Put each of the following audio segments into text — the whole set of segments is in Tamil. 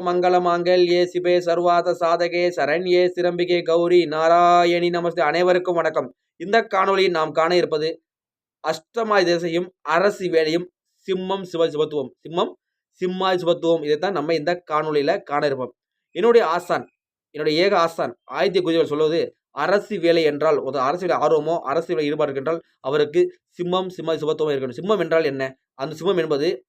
மங்கள ஏ சிபே சர்வாத சாதகே சரண்யே சிரம்பிகே கௌரி நாராயணி நமஸ்தே. அனைவருக்கும் வணக்கம். இந்த காணொலியில் நாம் காண இருப்பது அஷ்டமாய் திசையும் அரசு வேலையும் சிம்மம் சிவ சிவத்துவம். சிம்மம் சிம்மாய் சிவத்துவம் இதைத்தான் நம்ம இந்த காணொலியில் காண இருப்போம். என்னுடைய ஆசான் என்னுடைய ஏக ஆசான் ஆதித்ய குதிரைகள் சொல்வது அரசு வேலை என்றால் ஒரு அரசியல் ஆர்வமோ அரசு வேலை ஈடுபாடு என்றால் அவருக்கு சிம்மம் சிம்ம சிவத்துவம் இருக்கணும். சிம்மம் என்றால் என்ன? அந்த சிம்மம் என்பது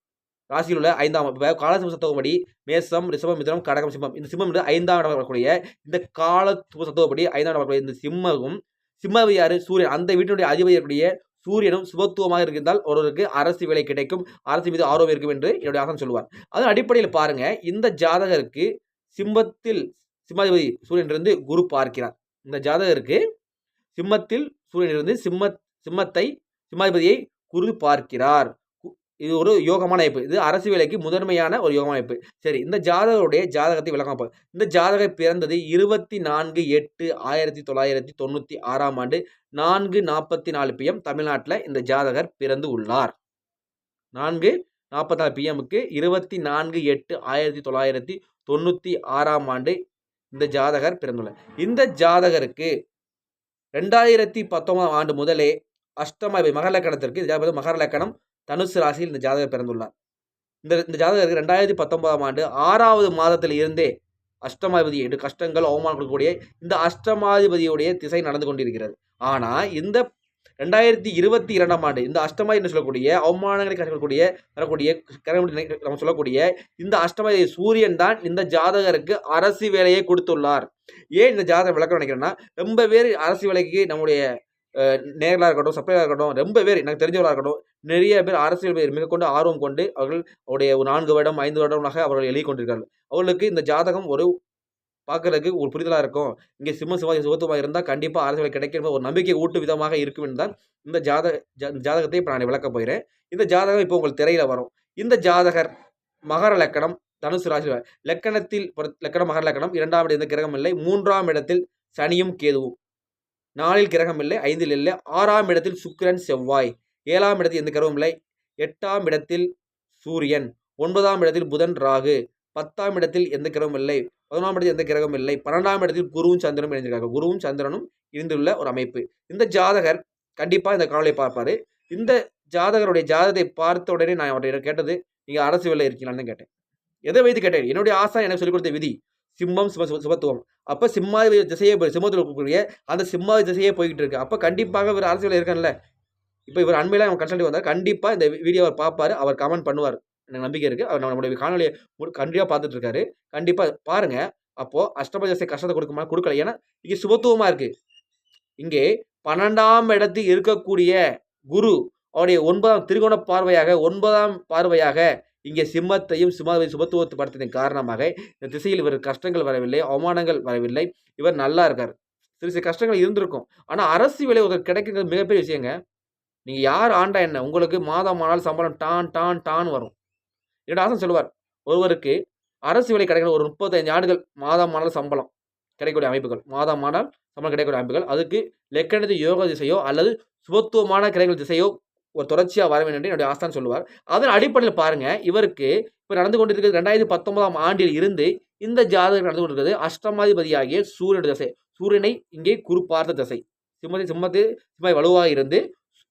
ராசியில் உள்ள ஐந்தாம் இப்போ காலசிம்ம சத்துவப்படி மேசம் ரிஷபம் மிதனம் கடகம் சிம்மம். இந்த சிம்மம் என்று ஐந்தாம் இடம் வரக்கூடிய இந்த காலத்துவ சத்துவப்படி ஐந்தாம் இடம் வரக்கூடிய இந்த சிம்மமும் சிம்மவி யாரு? சூரியன். அந்த வீட்டினுடைய அதிபதி சூரியனும் சுபத்துவமாக இருந்தால் ஒருவருக்கு அரசு வேலை கிடைக்கும். அரசு மீது ஆர்வம் இருக்கும் என்று என்னுடைய ஆசன் சொல்லுவார். அதன் அடிப்படையில் பாருங்க இந்த ஜாதகருக்கு சிம்மத்தில் சிம்மாதிபதி சூரியன் இருந்து குரு பார்க்கிறார். இந்த ஜாதகருக்கு சிம்மத்தில் சூரியன் இருந்து சிம்ம சிம்மத்தை சிம்மாதிபதியை குரு பார்க்கிறார். இது ஒரு யோகமான அமைப்பு இது அரசு வேலைக்கு முதன்மையான ஒரு யோகமான அமைப்பு சரி இந்த ஜாதகருடைய ஜாதகத்தை விளக்கம் பார்ப்போம். இந்த ஜாதகர் பிறந்தது இருபத்தி நான்கு எட்டு ஆயிரத்தி தொள்ளாயிரத்தி தொண்ணூற்றி ஆறாம் ஆண்டு நான்கு நாற்பத்தி நாலு பிஎம் தமிழ்நாட்டில் இந்த ஜாதகர் பிறந்து உள்ளார். நான்கு நாற்பத்தி நாலு பிஎம்க்கு இருபத்தி நான்கு எட்டு ஆயிரத்தி தொள்ளாயிரத்தி தொண்ணூற்றி ஆறாம் ஆண்டு இந்த ஜாதகர் பிறந்துள்ளார். இந்த ஜாதகருக்கு ரெண்டாயிரத்தி பத்தொன்பதாம் ஆண்டு முதலே அஷ்டம மகர லக்கணத்திற்கு ஜாதகம் மகர லக்கணம் தனுசு ராசியில் இந்த ஜாதகர் பிறந்துள்ளார். இந்த இந்த ஜாதகருக்கு ரெண்டாயிரத்தி பத்தொன்பதாம் ஆண்டு ஆறாவது மாதத்தில் இருந்தே அஷ்டமாதிபதி என்று கஷ்டங்கள் அவமானம் கொடுக்கக்கூடிய இந்த அஷ்டமாதிபதியுடைய திசை நடந்து கொண்டிருக்கிறது. ஆனால் இந்த ரெண்டாயிரத்தி இருபத்தி இரண்டாம் ஆண்டு இந்த அஷ்டமாதி என்று சொல்லக்கூடிய அவமானங்களை கற்றுக்கூடிய வரக்கூடிய நம்ம சொல்லக்கூடிய இந்த அஷ்டமாதி சூரியன் தான் இந்த ஜாதகருக்கு அரசு வேலையை கொடுத்துள்ளார். ஏன் இந்த ஜாதகம் விளக்கம் நினைக்கிறேன்னா ரொம்ப பேர் அரசு வேலைக்கு நம்முடைய நேரலாக இருக்கட்டும் சப்ளையாக இருக்கட்டும் ரொம்ப பேர் எனக்கு தெரிஞ்சவராக இருக்கட்டும் நிறைய பேர் அரசியல் பெயர் மிக கொண்டு ஆர்வம் கொண்டு அவர்கள் அவருடைய ஒரு நான்கு வருடம் ஐந்து வருடமாக அவர்கள் எழுதி கொண்டிருக்கிறார்கள். அவர்களுக்கு இந்த ஜாதகம் ஒரு பார்க்கறதுக்கு ஒரு புரிதலாக இருக்கும். இங்கே சிம்ம சிவ சிவத்துவமாக இருந்தால் கண்டிப்பாக அரசியல் வேலை கிடைக்கும் ஒரு நம்பிக்கை ஊட்டு விதமாக இருக்கும் என்றால் தான் இந்த ஜாதக ஜாதகத்தை இப்போ நான் விளக்க போகிறேன். இந்த ஜாதகம் இப்போ உங்களுக்கு திரையில் வரும். இந்த ஜாதகர் மகர லக்கணம் தனுசு ராசி லக்கணத்தில் லக்கணம் மகர லக்கணம் இரண்டாம் இடம் கிரகம் இல்லை மூன்றாம் இடத்தில் சனியும் கேதுவும். நாலில் கிரகம் இல்லை ஐந்தில் இல்லை ஆறாம் இடத்தில் சுக்கிரன் செவ்வாய். ஏழாம் இடத்தில் எந்த கிரகமும் இல்லை. எட்டாம் இடத்தில் சூரியன் ஒன்பதாம் இடத்தில் புதன் ராகு பத்தாம் இடத்தில் எந்த கிரகமும் இல்லை. பதினொன்றாம் இடத்தில் எந்த கிரகமும் இல்லை. பன்னெண்டாம் இடத்தில் குருவும் சந்திரனும் இணைந்திருக்காங்க. குருவும் சந்திரனும் இருந்துள்ள ஒரு அமைப்பு. இந்த ஜாதகர் கண்டிப்பாக இந்த காணொலியை பார்ப்பார். இந்த ஜாதகருடைய ஜாதகத்தை பார்த்த உடனே நான் அவர்கிட்ட கேட்டது நீங்கள் அரசு வேலை இருக்கீங்களான்னு கேட்டேன். எதை வைத்து கேட்டேன் என்னுடைய ஆசா எனக்கு சொல்லிக் கொடுத்த விதி சிம்மம் சிவ சுபத்துவம் சிவத்துவம் அப்போ சிம்மாதி திசையே போய் சிம்மத்தில் இருக்கக்கூடிய அந்த சிம்மாதி திசையே போய்கிட்டு இருக்கு. அப்போ கண்டிப்பாக இவர் அரசியலில் இருக்கான்ல இப்போ இவர் அண்மையில் அவன் கன்சல்ட் வந்தார். கண்டிப்பாக இந்த வீடியோ அவர் பார்ப்பார் அவர் கமெண்ட் பண்ணுவார். எனக்கு நம்பிக்கை இருக்குது அவர் நம்மளுடைய காணொலியை கண்டிப்பாக பார்த்துட்டு இருக்காரு. கண்டிப்பாக பாருங்கள் அப்போது அஷ்டம கஷ்டத்தை கொடுக்குமா கொடுக்கல. ஏன்னா இங்கே சுபத்துவமாக இருக்குது இங்கே பன்னெண்டாம் இடத்தில் இருக்கக்கூடிய குரு அவருடைய ஒன்பதாம் திருகோண பார்வையாக ஒன்பதாம் பார்வையாக இங்கே சிம்மத்தையும் சிம்மாவை சுபத்துவத்தை படுத்ததின் காரணமாக இந்த திசையில் இவர் கஷ்டங்கள் வரவில்லை அவமானங்கள் வரவில்லை. இவர் நல்லா இருக்கார். சிறு சிறு கஷ்டங்கள் இருந்திருக்கும். ஆனால் அரசு வேலை ஒரு கிடைக்கிறது மிகப்பெரிய விஷயங்க. நீங்கள் யார் ஆண்டா என்ன? உங்களுக்கு மாதம் ஆனால் சம்பளம் டான் டான் டான் வரும். என்னோட ஆசன் சொல்லுவார் ஒருவருக்கு அரசு வேலை கிடைக்கிற ஒரு முப்பத்தஞ்சு ஆண்டுகள் மாதம் ஆனால் சம்பளம் கிடைக்கக்கூடிய அமைப்புகள். மாதம் ஆனால் சம்பளம் கிடைக்கக்கூடிய அமைப்புகள். அதுக்கு லெக்கணத்து யோக திசையோ அல்லது சுபத்துவமான கிரகங்கள் திசையோ ஒரு தொடர்ச்சியாக வர வேண்டும் என்று என்னுடைய ஆஸ்தான் சொல்லுவார். அதன் அடிப்படையில் பாருங்க இவருக்கு இப்போ நடந்து கொண்டிருக்கிறது ரெண்டாயிரத்தி பத்தொன்பதாம் ஆண்டில் இருந்து இந்த ஜாதகம் நடந்து கொண்டிருக்கிறது அஷ்டமாதிபதியாகிய சூரியனுடைய திசை. சூரியனை இங்கே குரு திசை. சிம்மத்தை சிம்மத்து சிம்ம வலுவாக இருந்து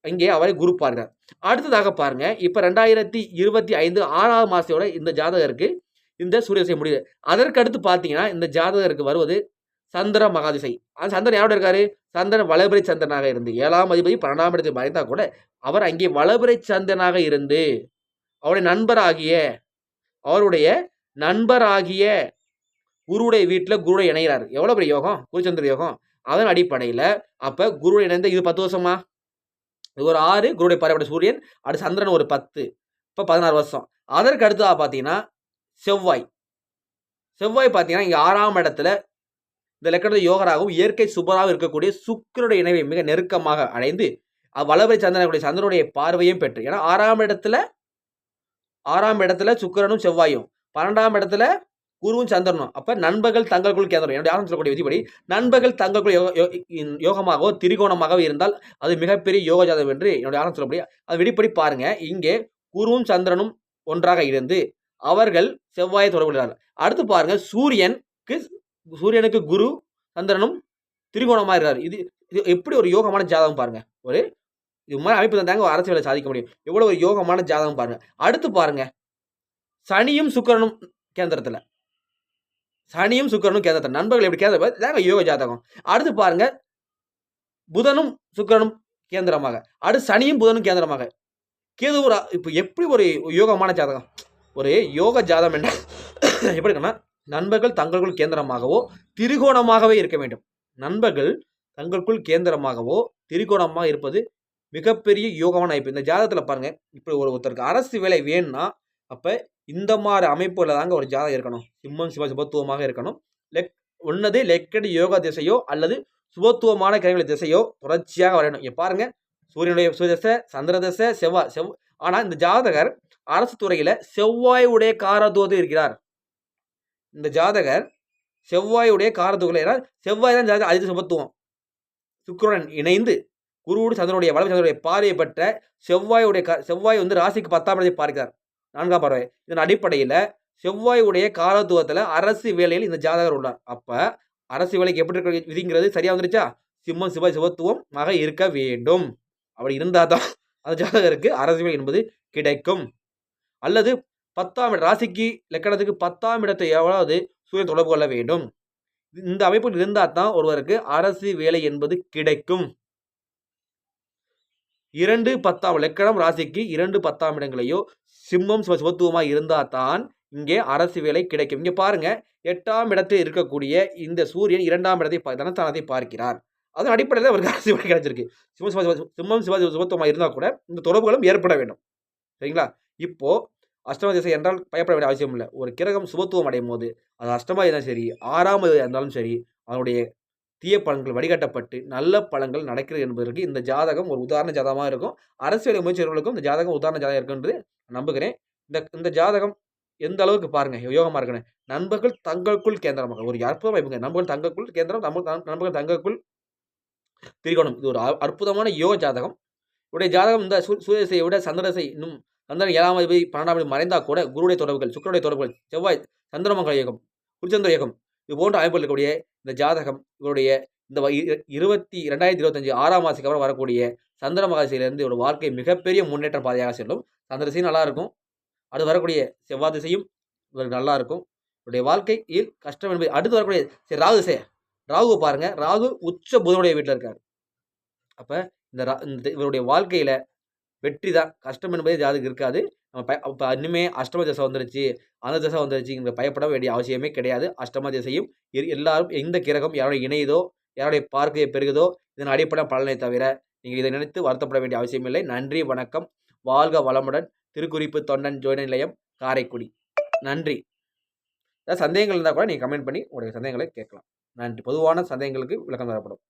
இங்கே அவரை குரு பாருங்க. அடுத்ததாக பாருங்க இப்போ ரெண்டாயிரத்தி இருபத்தி ஐந்து ஆறாவது மாதத்தோட இந்த ஜாதகருக்கு இந்த சூரிய முடியுது. அதற்கு அடுத்து பார்த்தீங்கன்னா இந்த ஜாதகருக்கு வருவது சந்திர மகாதிசை. அந்த சந்திரன் யாரோட இருக்காரு? சந்திரன் வளபிறை சந்திரனாக இருந்து ஏழாம் அதிபதி பன்னெண்டாம் இடத்தை மறைந்தா கூட அவர் அங்கே வளபிறை சந்திரனாக இருந்து அவருடைய நண்பராகிய அவருடைய நண்பராகிய குருடைய வீட்டில் குருடைய இணைகிறார். எவ்வளோ பெரிய யோகம்? குருச்சந்திர யோகம். அதன் அடிப்படையில் அப்போ குருடைய இணைந்த இது பத்து வருஷமா? இது ஒரு ஆறு குருடைய பரவட சூரியன் அடுத்து சந்திரன் ஒரு பத்து. இப்போ பதினாறு வருஷம். அதற்கு அடுத்ததாக பார்த்தீங்கன்னா செவ்வாய். செவ்வாய் பார்த்தீங்கன்னா இங்கே ஆறாம் இடத்துல இந்த லக்கணத்தை யோகராகவும் இயற்கை சுபராகவும் இருக்கக்கூடிய சுக்கிரனுடைய இணைவை மிக நெருக்கமாக அடைந்து வளவரை சந்திரனுடைய சந்திரனுடைய பார்வையும் பெற்று ஏன்னா ஆறாம் இடத்துல ஆறாம் இடத்துல சுக்கிரனும் செவ்வாயும் பன்னெண்டாம் இடத்துல குருவும் சந்திரனும். அப்போ நண்பர்கள் தங்களுக்குள் கேந்திரம். என்னுடைய ஆரம்பம் சொல்லக்கூடிய விதிப்படி நண்பர்கள் தங்களுக்குள் யோ- யோகமாகவோ திரிகோணமாகவோ இருந்தால் அது மிகப்பெரிய யோக ஜாதகம் என்று என்னுடைய ஆரம்பம் சொல்லக்கூடிய அது விடிப்படி பாருங்க. இங்கே குருவும் சந்திரனும் ஒன்றாக இருந்து அவர்கள் செவ்வாயை தொடர்புகிறார்கள் அடுத்து பாருங்க. சூரியனுக்கு சூரியனுக்கு குரு சந்திரனும் திரிகோணமாக இருக்கிறார். இது இது எப்படி ஒரு யோகமான ஜாதகம் பாருங்க. ஒரு இது மாதிரி அமைப்பு தந்தாங்க ஒரு அரசியலை சாதிக்க முடியும். எவ்வளவு ஒரு யோகமான ஜாதகம் பாருங்க. அடுத்து பாருங்க. சனியும் சுக்கரனும் கேந்திரத்தில். சனியும் சுக்கிரனும் கேந்திரத்தில் நண்பர்கள் எப்படி கேந்திர இதாங்க யோக ஜாதகம். அடுத்து பாருங்க புதனும் சுக்கிரனும் கேந்திரமாக. அடுத்து சனியும் புதனும் கேந்திரமாக. கேது ஒரு இப்போ எப்படி ஒரு யோகமான ஜாதகம்? ஒரு யோக ஜாதகம் என்ன? எப்படி இருக்குன்னா நண்பர்கள் தங்களுக்குள் கேந்திரமாகவோ திரிகோணமாகவே இருக்க வேண்டும். நண்பர்கள் தங்களுக்குள் கேந்திரமாகவோ திரிகோணமாக இருப்பது மிகப்பெரிய யோகமான இப்போ இந்த ஜாதகத்தில் பாருங்கள் இப்போ ஒரு ஒருத்தருக்கு அரசு வேலை வேணும்னா அப்போ இந்த மாதிரி அமைப்புல தாங்க ஒரு ஜாதகம் இருக்கணும். சிம்மம் சிவ சுபத்துவமாக இருக்கணும். லெக் ஒன்னது லெக்கடி யோகா திசையோ அல்லது சுபத்துவமான கிரகங்களை திசையோ தொடர்ச்சியாக வரையணும். இங்க பாருங்க. சூரியனுடைய சுதசை சந்திர தசை செவ்வாய் செவ் ஆனால் இந்த ஜாதகர் அரசு துறையில் செவ்வாயுடைய காரதோது இருக்கிறார். இந்த ஜாதகர் செவ்வாயுடைய காரத்துவத்தில் செவ்வாய் தான் ஜாதகம் அதிக சுபத்துவம் சுக்கரன் இணைந்து குருவோடு சந்திரனுடைய வளர்ச்சி சந்திரனுடைய பார்வையை பெற்ற செவ்வாயுடைய செவ்வாய் வந்து ராசிக்கு பத்தாம் இடத்தை பார்க்கிறார். நான்காம் பார்வை. இதன் அடிப்படையில் செவ்வாயுடைய காலத்துவத்தில் அரசு வேலையில் இந்த ஜாதகர் உள்ளார். அப்போ அரசு வேலைக்கு எப்படி இருக்க விதிங்கிறது சரியாக வந்துருச்சா? சிம்மம் சிவ சிவத்துவம் மக இருக்க வேண்டும். அப்படி இருந்தால் தான் அந்த ஜாதகருக்கு அரசு வேலை என்பது கிடைக்கும். அல்லது பத்தாம் இடம் ராசிக்கு லக்கணத்துக்கு பத்தாம் இடத்தை எவ்வளவு சூரியன் தொடர்பு கொள்ள வேண்டும். இந்த அமைப்பு இருந்தால் தான் ஒருவருக்கு அரசு வேலை என்பது கிடைக்கும். இரண்டு பத்தாம் லக்கணம் ராசிக்கு இரண்டு பத்தாம் இடங்களையோ சிம்மம் சிவ சிவத்துவமாக இருந்தால் தான் இங்கே அரசு வேலை கிடைக்கும். இங்கே பாருங்க எட்டாம் இடத்தில் இருக்கக்கூடிய இந்த சூரியன் இரண்டாம் இடத்தை தனத்தானத்தை தனஸ்தானத்தை பார்க்கிறார். அதன் அடிப்படையில் அவருக்கு அரசு வேலை கிடைச்சிருக்கு. சிம்ம சிவ சிம்மம் சிவ சிவத்துவமாக இருந்தால் கூட இந்த தொடர்புகளும் ஏற்பட வேண்டும். சரிங்களா? இப்போது அஷ்டம திசை என்றால் பயப்பட வேண்டிய அவசியம் இல்லை. ஒரு கிரகம் சுபத்துவம் அடையும் போது அது அஷ்டமாக இருந்தாலும் சரி ஆறாம் இருந்தாலும் சரி அதனுடைய தீய பலன்கள் வடிகட்டப்பட்டு நல்ல பலன்கள் நடக்கிறது என்பதற்கு இந்த ஜாதகம் ஒரு உதாரண ஜாதகமாக இருக்கும். அரசியல் அமைச்சர்களுக்கும் இந்த ஜாதகம் உதாரண ஜாதகம் இருக்குன்றது நம்புகிறேன். இந்த இந்த ஜாதகம் எந்த அளவுக்கு பாருங்க யோகமாக இருக்குன்னு நண்பர்கள் தங்களுக்குள் கேந்திரமாக ஒரு அற்புதமாக வைப்புங்க. நண்பர்கள் தங்களுக்குள் கேந்திரம் நம்ம நண்பர்கள் தங்களுக்குள் திரிகோணம். இது ஒரு அ- அற்புதமான யோக ஜாதகம். இவருடைய ஜாதகம் இந்த சூரிய சூரியசையை விட சந்திரசை இன்னும் சந்திரன் ஏழாம் அதிபதி பன்னெண்டாம் அதிபதி மறைந்தா கூட குருடைய தொடர்புகள் சுக்கரனுடைய தொடர்புகள் செவ்வாய் சந்திரமங்கல யோகம் குருச்சந்திர யோகம் இது போன்ற அமைப்புகள் இருக்கக்கூடிய இந்த ஜாதகம் இவருடைய இந்த வ- இருபத்தி ரெண்டாயிரத்தி இருபத்தஞ்சு ஆறாம் மாதத்துக்கு அப்புறம் வரக்கூடிய சந்திர மகாசியிலிருந்து இவரோட வாழ்க்கை மிகப்பெரிய முன்னேற்ற பாதையாக செல்லும். சந்திர திசையும் நல்லா இருக்கும். அடுத்து வரக்கூடிய செவ்வாய் திசையும் இவருக்கு நல்லா இருக்கும். இவருடைய வாழ்க்கையில் கஷ்டம் என்பது அடுத்து வரக்கூடிய சரி ராகு திசை. ராகு பாருங்க. ராகு உச்ச புதனுடைய வீட்டில் இருக்கார். அப்போ இந்த ரா- இந்த இவருடைய வாழ்க்கையில வெற்றி தான். கஷ்டம் என்பதே ஜாதகம் இருக்காது. நம்ம பய இப்போ இன்னுமே அஷ்டம திசை வந்துருச்சு. அந்த திசை வந்துருச்சுங்கிற பயப்பட வேண்டிய அவசியமே கிடையாது. அஷ்டம திசையும் எ- எல்லாரும் எந்த கிரகம் யாரோட இணையுதோ யாருடைய பார்க்கையை பெருகுதோ இதன் அடிப்படை பலனை தவிர நீங்கள் இதை நினைத்து வருத்தப்பட வேண்டிய அவசியம் இல்லை. நன்றி வணக்கம். வாழ்க வளமுடன். திருக்குறிப்பு தொண்டன் ஜோதி நிலையம் காரைக்குடி. நன்றி. ஏதாவது சந்தேகங்கள் இருந்தால் கூட நீங்கள் கமெண்ட் பண்ணி உங்களுடைய சந்தேகங்களை கேட்கலாம். நன்றி. பொதுவான சந்தேகங்களுக்கு விளக்கம் தரப்படும்.